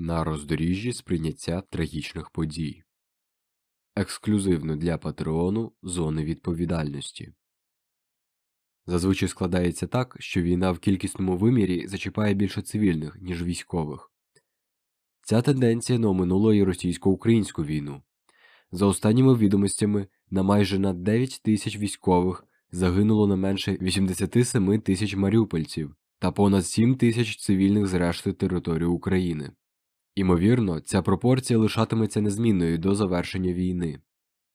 на роздоріжжі сприйняття трагічних подій. Ексклюзивно для Патреону зони відповідальності. Зазвичай складається так, що війна в кількісному вимірі зачіпає більше цивільних, ніж військових. Ця тенденція не оминула і російсько-українську війну. За останніми відомостями, на майже на 9 тисяч військових загинуло не менше 87 тисяч маріупольців та понад 7 тисяч цивільних з решти території України. Імовірно, ця пропорція лишатиметься незмінною до завершення війни.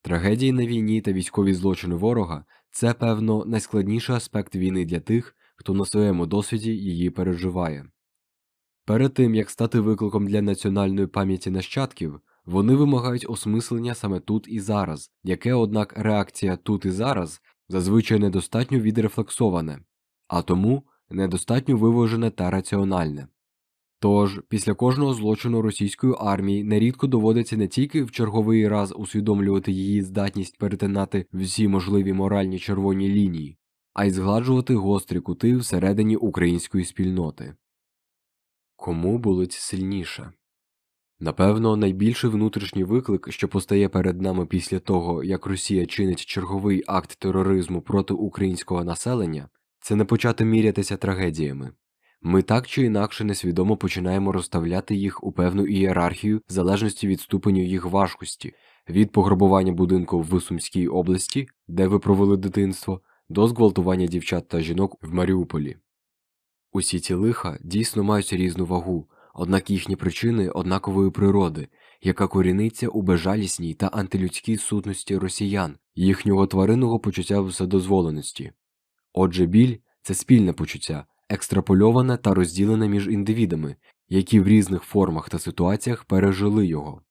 Трагедії на війні та військові злочини ворога це, певно, найскладніший аспект війни для тих, хто на своєму досвіді її переживає. Перед тим як стати викликом для національної пам'яті нащадків, вони вимагають осмислення саме тут і зараз, яке, однак, реакція тут і зараз зазвичай недостатньо відрефлексоване, а тому недостатньо виважене та раціональне. Тож, після кожного злочину російської армії нерідко доводиться не тільки в черговий раз усвідомлювати її здатність перетинати всі можливі моральні червоні лінії, а й згладжувати гострі кути всередині української спільноти. Кому болить сильніше? Напевно, найбільший внутрішній виклик, що постає перед нами після того, як Росія чинить черговий акт тероризму проти українського населення, це не почати мірятися трагедіями. Ми так чи інакше несвідомо починаємо розставляти їх у певну ієрархію в залежності від ступеню їх важкості, від пограбування будинку в Сумській області, де ви провели дитинство, до зґвалтування дівчат та жінок в Маріуполі. Усі ці лиха дійсно мають різну вагу, однак їхні причини однакової природи, яка коріниться у безжалісній та антилюдській сутності росіян, їхнього тваринного почуття вседозволеності. Отже, біль це спільне почуття, екстрапольоване та розділене між індивідами, які в різних формах та ситуаціях пережили його.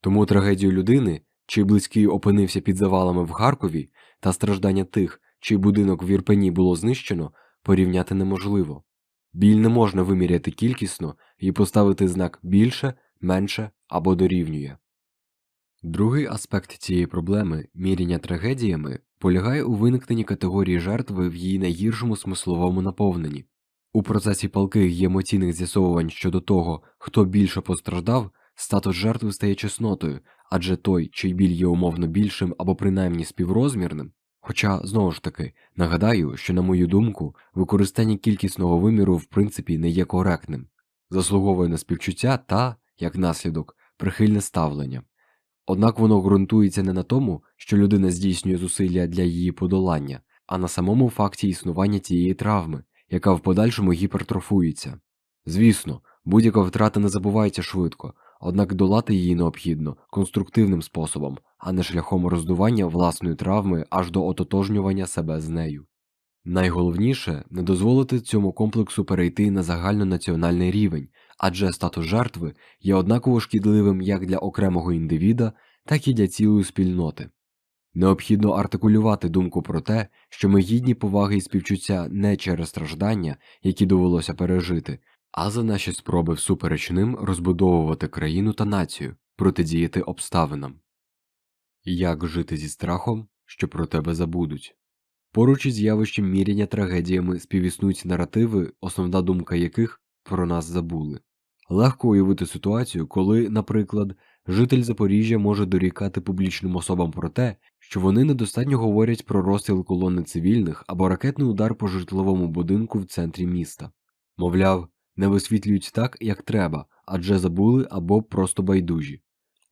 Тому трагедію людини, чий близький опинився під завалами в Харкові, та страждання тих, чий будинок в Ірпені було знищено, порівняти неможливо. Біль не можна виміряти кількісно і поставити знак більше, менше або дорівнює. Другий аспект цієї проблеми міряння трагедіями полягає у виникненні категорії жертви в її найгіршому смисловому наповненні. У процесі палких і емоційних з'ясовувань щодо того, хто більше постраждав, статус жертви стає чеснотою, адже той, чий біль є умовно більшим або принаймні співрозмірним. Хоча, знову ж таки, нагадаю, що, на мою думку, використання кількісного виміру в принципі не є коректним, заслуговує на співчуття та, як наслідок, прихильне ставлення. Однак воно ґрунтується не на тому, що людина здійснює зусилля для її подолання, а на самому факті існування цієї травми, яка в подальшому гіпертрофується. Звісно, будь-яка втрата не забувається швидко, однак долати її необхідно конструктивним способом, а не шляхом роздування власної травми аж до ототожнювання себе з нею. Найголовніше не дозволити цьому комплексу перейти на загальнонаціональний рівень, адже статус жертви є однаково шкідливим як для окремого індивіда, так і для цілої спільноти. Необхідно артикулювати думку про те, що ми гідні поваги і співчуття не через страждання, які довелося пережити, а за наші спроби всупереч ним розбудовувати країну та націю, протидіяти обставинам. Як жити зі страхом, що про тебе забудуть? Поруч із явищем міряння трагедіями співіснують наративи, основна думка яких про нас забули. Легко уявити ситуацію, коли, наприклад, житель Запоріжжя може дорікати публічним особам про те, що вони недостатньо говорять про розстріл колони цивільних або ракетний удар по житловому будинку в центрі міста. Мовляв, не висвітлюють так, як треба, адже забули або просто байдужі.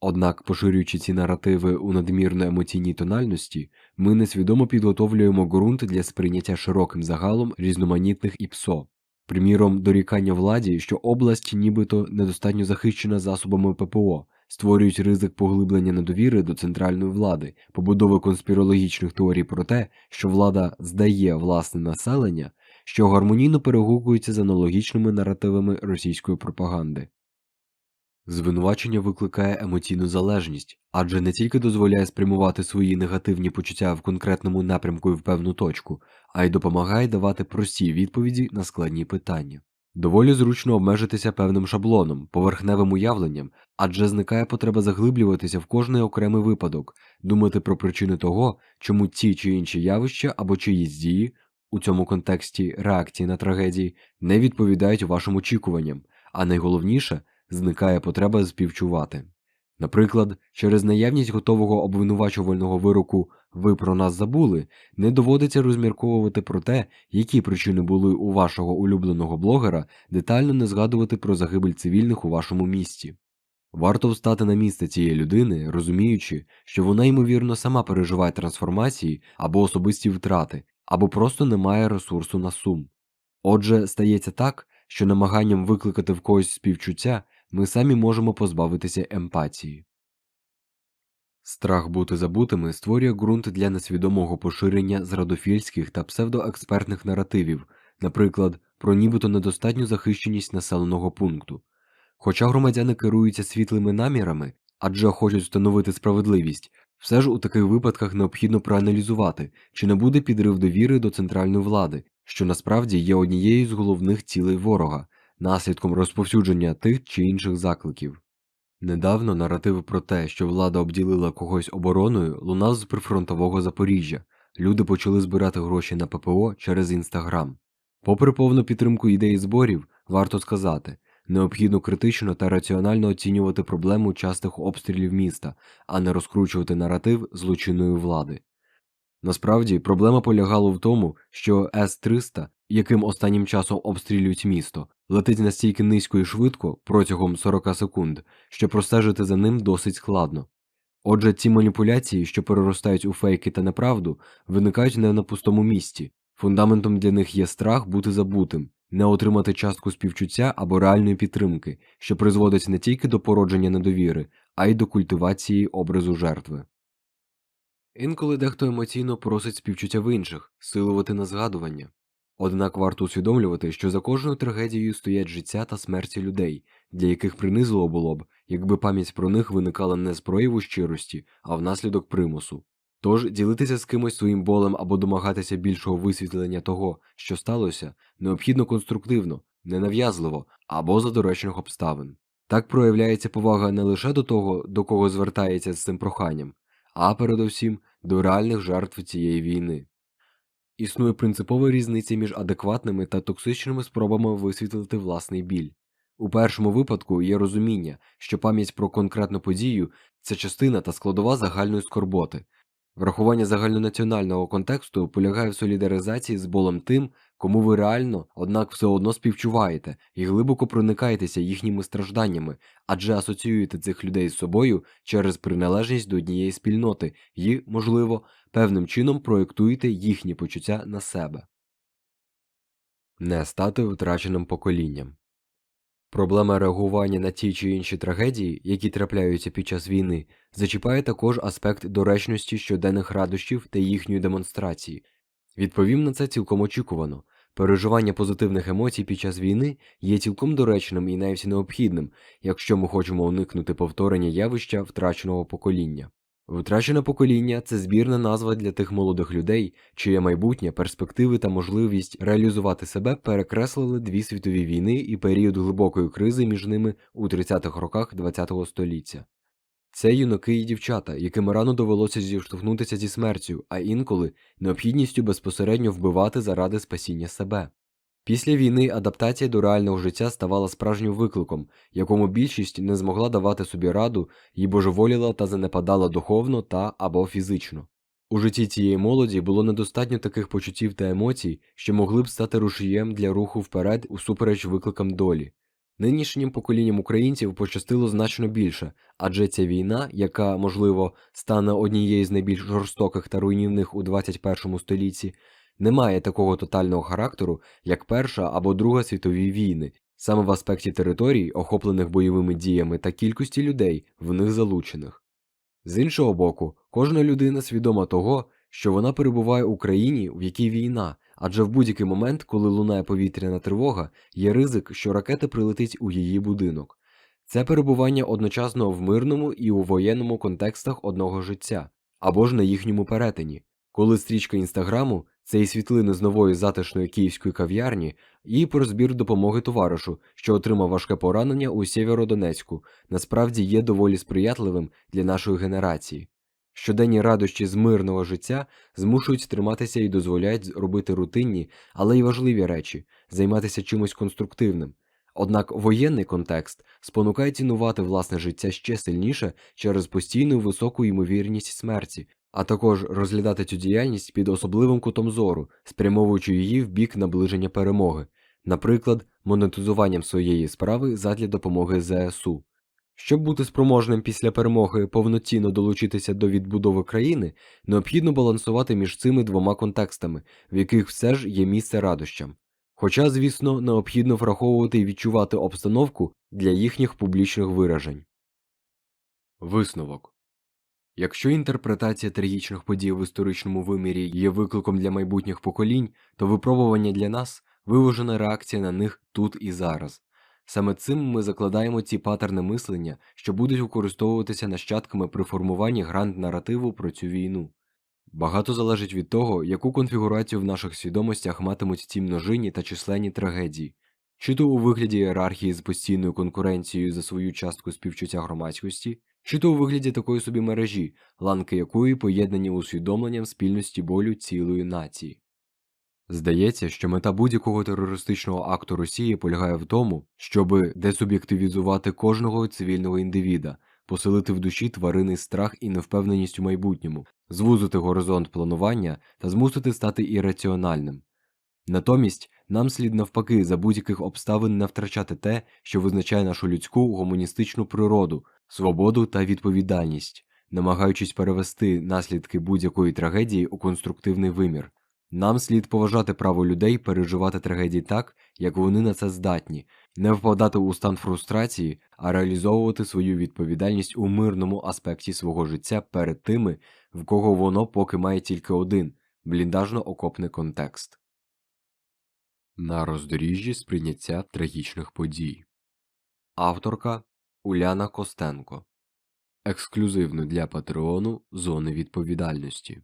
Однак, поширюючи ці наративи у надмірно емоційній тональності, ми несвідомо підготовлюємо ґрунт для сприйняття широким загалом різноманітних ІПСО. Приміром, дорікання владі, що область нібито недостатньо захищена засобами ППО, створюють ризик поглиблення недовіри до центральної влади, побудови конспірологічних теорій про те, що влада здає власне населення, що гармонійно перегукується з аналогічними наративами російської пропаганди. Звинувачення викликає емоційну залежність, адже не тільки дозволяє спрямувати свої негативні почуття в конкретному напрямку і в певну точку, а й допомагає давати прості відповіді на складні питання. Доволі зручно обмежитися певним шаблоном, поверхневим уявленням, адже зникає потреба заглиблюватися в кожний окремий випадок, думати про причини того, чому ті чи інші явища або чиїсь дії, у цьому контексті реакції на трагедії, не відповідають вашим очікуванням, а найголовніше зникає потреба співчувати. Наприклад, через наявність готового обвинувачувального вироку ви про нас забули, не доводиться розмірковувати про те, які причини були у вашого улюбленого блогера, детально не згадувати про загибель цивільних у вашому місті. Варто встати на місце цієї людини, розуміючи, що вона, ймовірно, сама переживає трансформації або особисті втрати, або просто не має ресурсу на сум. Отже, стається так, що намаганням викликати в когось співчуття ми самі можемо позбавитися емпатії. Страх бути забутими створює ґрунт для несвідомого поширення зрадофільських та псевдоекспертних наративів, наприклад, про нібито недостатню захищеність населеного пункту. Хоча громадяни керуються світлими намірами, адже хочуть встановити справедливість, все ж у таких випадках необхідно проаналізувати, чи не буде підрив довіри до центральної влади, що насправді є однією з головних цілей ворога, наслідком розповсюдження тих чи інших закликів. Недавно наратив про те, що влада обділила когось обороною, лунав з прифронтового Запоріжжя. Люди почали збирати гроші на ППО через інстаграм. Попри повну підтримку ідеї зборів, варто сказати, необхідно критично та раціонально оцінювати проблему частих обстрілів міста, а не розкручувати наратив злочинної влади. Насправді проблема полягала в тому, що С-300, яким останнім часом обстрілюють місто, летить настільки низько і швидко протягом 40 секунд, що простежити за ним досить складно. Отже, ці маніпуляції, що переростають у фейки та неправду, виникають не на пустому місці. Фундаментом для них є страх бути забутим, не отримати частку співчуття або реальної підтримки, що призводить не тільки до породження недовіри, а й до культивації образу жертви. Інколи дехто емоційно просить співчуття в інших, силувати на згадування. Однак варто усвідомлювати, що за кожною трагедією стоять життя та смерті людей, для яких принизливо було б, якби пам'ять про них виникала не з прояву щирості, а внаслідок примусу. Тож ділитися з кимось своїм болем або домагатися більшого висвітлення того, що сталося, необхідно конструктивно, ненав'язливо або за доречних обставин. Так проявляється повага не лише до того, до кого звертається з цим проханням, а передусім до реальних жертв цієї війни. Існує принципова різниця між адекватними та токсичними спробами висвітлити власний біль. У першому випадку є розуміння, що пам'ять про конкретну подію це частина та складова загальної скорботи. Врахування загальнонаціонального контексту полягає в солідаризації з болем тим, кому ви реально, однак все одно співчуваєте і глибоко проникаєтеся їхніми стражданнями, адже асоціюєте цих людей з собою через приналежність до однієї спільноти і, можливо, певним чином проєктуєте їхні почуття на себе. Не стати втраченим поколінням. Проблема реагування на ті чи інші трагедії, які трапляються під час війни, зачіпає також аспект доречності щоденних радощів та їхньої демонстрації. Відповім на це цілком очікувано. Переживання позитивних емоцій під час війни є цілком доречним і навіть необхідним, якщо ми хочемо уникнути повторення явища втраченого покоління. Втрачене покоління це збірна назва для тих молодих людей, чиє майбутнє, перспективи та можливість реалізувати себе перекреслили дві світові війни і період глибокої кризи між ними у 30-х роках ХХ століття. Це юнаки і дівчата, яким рано довелося зіштовхнутися зі смертю, а інколи необхідністю безпосередньо вбивати заради спасіння себе. Після війни адаптація до реального життя ставала справжнім викликом, якому більшість не змогла давати собі раду і божеволіла та занепадала духовно та або фізично. У житті цієї молоді було недостатньо таких почуттів та емоцій, що могли б стати рушієм для руху вперед усупереч викликам долі. Нинішнім поколінням українців пощастило значно більше, адже ця війна, яка, можливо, стане однією з найбільш жорстоких та руйнівних у 21 столітті, не має такого тотального характеру, як Перша або Друга світові війни, саме в аспекті територій, охоплених бойовими діями та кількості людей, в них залучених. З іншого боку, кожна людина свідома того, що вона перебуває у країні, в якій війна, адже в будь-який момент, коли лунає повітряна тривога, є ризик, що ракета прилетить у її будинок. Це перебування одночасно в мирному і у воєнному контекстах одного життя, або ж на їхньому перетині, коли стрічка інстаграму це і світлини з нової затишної київської кав'ярні, і про збір допомоги товаришу, що отримав важке поранення у Сєвєродонецьку, насправді є доволі сприятливим для нашої генерації. Щоденні радощі з мирного життя змушують триматися і дозволяють робити рутинні, але й важливі речі, займатися чимось конструктивним. Однак воєнний контекст спонукає цінувати власне життя ще сильніше через постійну високу ймовірність смерті, а також розглядати цю діяльність під особливим кутом зору, спрямовуючи її в бік наближення перемоги, наприклад, монетизуванням своєї справи задля допомоги ЗСУ. Щоб бути спроможним після перемоги повноцінно долучитися до відбудови країни, необхідно балансувати між цими двома контекстами, в яких все ж є місце радощам. Хоча, звісно, необхідно враховувати і відчувати обстановку для їхніх публічних виражень. Висновок Якщо інтерпретація трагічних подій в історичному вимірі є викликом для майбутніх поколінь, то випробування для нас виважена реакція на них тут і зараз. Саме цим ми закладаємо ці патерни мислення, що будуть використовуватися нащадками при формуванні гранд наративу про цю війну. Багато залежить від того, яку конфігурацію в наших свідомостях матимуть ці множинні та численні трагедії, чи то у вигляді ієрархії з постійною конкуренцією за свою частку співчуття громадськості, чи то у вигляді такої собі мережі, ланки якої поєднані усвідомленням спільності болю цілої нації. Здається, що мета будь-якого терористичного акту Росії полягає в тому, щоби десуб'єктивізувати кожного цивільного індивіда, поселити в душі тваринний страх і невпевненість у майбутньому, звузити горизонт планування та змусити стати ірраціональним. Натомість нам слід навпаки за будь-яких обставин не втрачати те, що визначає нашу людську гуманістичну природу, свободу та відповідальність, намагаючись перевести наслідки будь-якої трагедії у конструктивний вимір. Нам слід поважати право людей переживати трагедії так, як вони на це здатні, не впадати у стан фрустрації, а реалізовувати свою відповідальність у мирному аспекті свого життя перед тими, в кого воно поки має тільки один бліндажно-окопний контекст. На роздоріжжі сприйняття трагічних подій. Авторка Уляна Костенко. Ексклюзивно для Патреону Зони відповідальності.